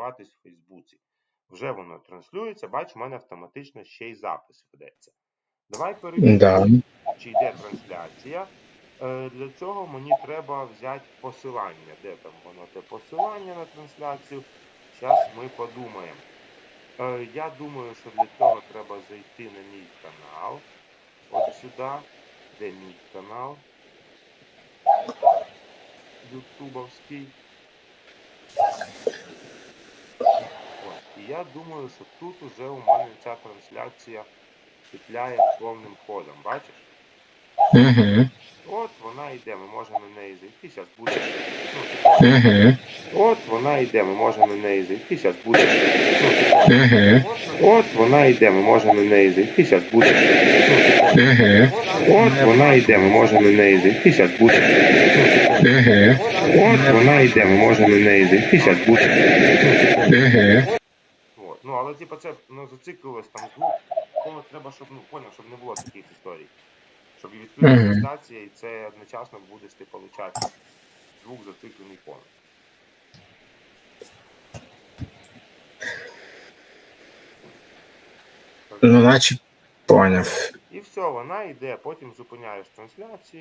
транслюватись в Фейсбуці. Вже воно транслюється, бач, у мене автоматично ще й запис ведеться. Давай перевіримо, Да. чи йде трансляція. Е, Для цього мені треба взяти посилання. Де там воно те посилання на трансляцію? Зараз ми подумаємо. Е, Я думаю, що для цього треба зайти на мій канал. От сюди, де мій канал. Ютубовський. От. І я думаю, що тут уже у мене ця трансляція петляє повним ходом. Бачиш? Угу. От вона йде, ми можемо на неї зайти. Зараз буде. Угу. от вона йде, ми можемо на неї зайти. Зараз буде. Угу. от вона йде, ми можемо на неї зайти. Зараз буде. Угу. От вона йде, ми можемо на неї зайти. Зараз буде. Угу. От вона йде, ми можемо на неї зайти. Зараз буде. Угу. Ну, але типу це ну, зациклилось там звук. Тому треба, щоб ну поняв, щоб не було таких історій. Щоб і відкрита Мгм. і це одночасно будеш ти получати звук зациклений повністю. Ну, наче поняв. І все, вона йде, потім зупиняєш трансляцію.